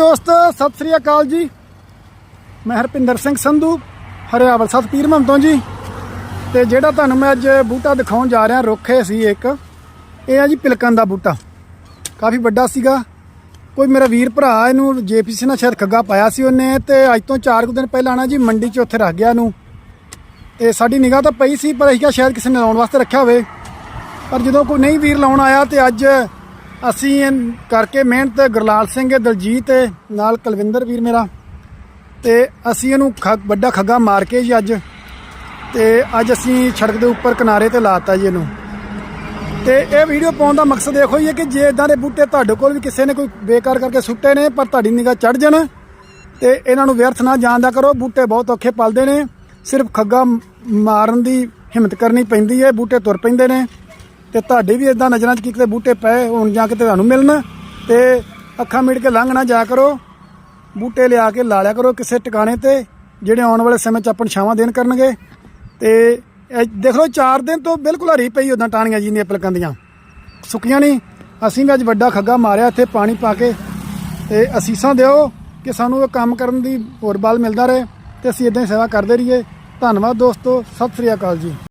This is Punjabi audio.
ਦੋਸਤ, ਸਤਿ ਸ੍ਰੀ ਅਕਾਲ ਜੀ। ਮੈਂ ਹਰਪਿੰਦਰ ਸਿੰਘ ਸੰਧੂ, ਹਰਿਆਵਲ ਸਤ ਪੀਰ ਤੋਂ ਜੀ। ਤੇ ਜਿਹੜਾ ਤੁਹਾਨੂੰ ਮੈਂ ਅੱਜ ਬੂਟਾ ਦਿਖਾਉਣ ਜਾ ਰਿਹਾ, ਰੁੱਖੇ ਸੀ ਇੱਕ। ਇਹ ਆ ਜੀ ਪਿਲਕਣ ਦਾ ਬੂਟਾ। ਕਾਫੀ ਵੱਡਾ ਸੀਗਾ। ਕੋਈ ਮੇਰਾ ਵੀਰ ਭਰਾ, ਇਹਨੂੰ ਜੇਪੀਸੀ ਨਾਲ ਸ਼ਾਇਦ ਖੱਗਾ ਪਾਇਆ ਸੀ ਉਹਨੇ, ਤੇ ਅੱਜ ਤੋਂ 4 ਕੁ ਦਿਨ ਪਹਿਲਾਂ ਨਾ ਜੀ ਮੰਡੀ 'ਚ ਉੱਥੇ ਰੱਖ ਗਿਆ ਇਹਨੂੰ। ਤੇ ਸਾਡੀ ਨਿਗਾਹ ਤਾਂ ਪਈ ਸੀ, ਪਰ ਅਸੀਂ ਕਿਹਾ ਸ਼ਾਇਦ ਕਿਸੇ ਨੇ ਲਾਉਣ ਵਾਸਤੇ ਰੱਖਿਆ ਹੋਵੇ। ਪਰ ਜਦੋਂ ਕੋਈ ਨਹੀਂ ਵੀਰ ਲਾਉਣ ਆਇਆ, ਤੇ ਅੱਜ ਅਸੀਂ ਕਰਕੇ ਮਿਹਨਤ ਗੁਰਲਾਲ ਸਿੰਘ, ਦਲਜੀਤ ਨਾਲ ਕੁਲਵਿੰਦਰ ਵੀਰ ਮੇਰਾ ਤੇ ਅਸੀਂ ਇਹਨੂੰ ਖ- ਵੱਡਾ ਖੱਗਾ ਮਾਰ ਕੇ ਜੀ ਅੱਜ। ਤੇ ਅੱਜ ਅਸੀਂ ਸੜਕ ਦੇ ਉੱਪਰ ਕਿਨਾਰੇ ਤੇ ਲਾਤਾ ਜੀ ਇਹਨੂੰ। ਤੇ ਇਹ ਵੀਡੀਓ ਪਾਉਣ ਦਾ ਮਕਸਦ ਇਹੋ ਹੀ ਹੈ ਕਿ ਜੇ ਇਦਾਂ ਦੇ ਬੂਟੇ ਤੁਹਾਡੇ ਕੋਲ ਵੀ ਕਿਸੇ ਨੇ ਕੋਈ ਬੇਕਾਰ ਕਰਕੇ ਸੁੱਟੇ ਨੇ, ਪਰ ਤੁਹਾਡੀ ਨਿਗਾਹ ਚੜ ਜਾਣ, ਤੇ ਇਹਨਾਂ ਨੂੰ ਵਿਅਰਥ ਨਾ ਜਾਣਦਾ ਕਰੋ। ਬੂਟੇ ਬਹੁਤ ਔਖੇ ਪਲਦੇ ਨੇ। ਸਿਰਫ ਖੱਗਾ ਮਾਰਨ ਦੀ ਹਿੰਮਤ ਕਰਨੀ ਪੈਂਦੀ ਹੈ। ਬੂਟੇ ਤੁਰ ਪੈਂਦੇ ਨੇ। ਤੇ ਤੁਹਾਡੇ ਵੀ ਇਦਾਂ ਨਜ਼ਰਾਂ 'ਚ ਕਿਤੇ ਬੂਟੇ ਪਏ ਹੋਣ ਜਾਂ ਕਿਤੇ ਤੁਹਾਨੂੰ ਮਿਲਣ ਤੇ ਅੱਖਾਂ ਮੀਟ ਕੇ ਲੰਘ ਨਾ ਜਾ ਕਰੋ। ਬੂਟੇ ਲਿਆ ਕੇ ਲਾ ਲਿਆ ਕਰੋ ਕਿਸੇ ਟਿਕਾਣੇ ਤੇ, ਜਿਹੜੇ ਆਉਣ ਵਾਲੇ ਸਮੇਂ 'ਚ ਆਪਾਂ ਛਾਵਾਂ ਦੇਣ ਕਰਨਗੇ। ਤੇ ਇਹ ਦੇਖ ਲਓ 4 ਦਿਨ ਤੋਂ ਬਿਲਕੁਲ ਹਰੀ ਪਈ ਉਦਾਂ ਟਾਣੀਆਂ ਜੀ ਦੀਆਂ ਪਲਕਾਂ ਦੀਆਂ। ਸੁੱਕੀਆਂ ਨਹੀਂ। ਅਸੀਂ ਵੀ ਅੱਜ ਵੱਡਾ ਖੱਗਾ ਮਾਰਿਆ, ਇੱਥੇ ਪਾਣੀ ਪਾ ਕੇ। ਤੇ ਅਸੀਸਾਂ ਦਿਓ ਕਿ ਸਾਨੂੰ ਇਹ ਕੰਮ ਕਰਨ ਦੀ ਹੋਰ ਬਲ ਮਿਲਦਾ ਰਹੇ ਤੇ ਅਸੀਂ ਇਦਾਂ ਹੀ ਸੇਵਾ ਕਰਦੇ ਰਹੀਏ। ਧੰਨਵਾਦ ਦੋਸਤੋ, ਸਤਿ ਸ੍ਰੀ ਅਕਾਲ ਜੀ।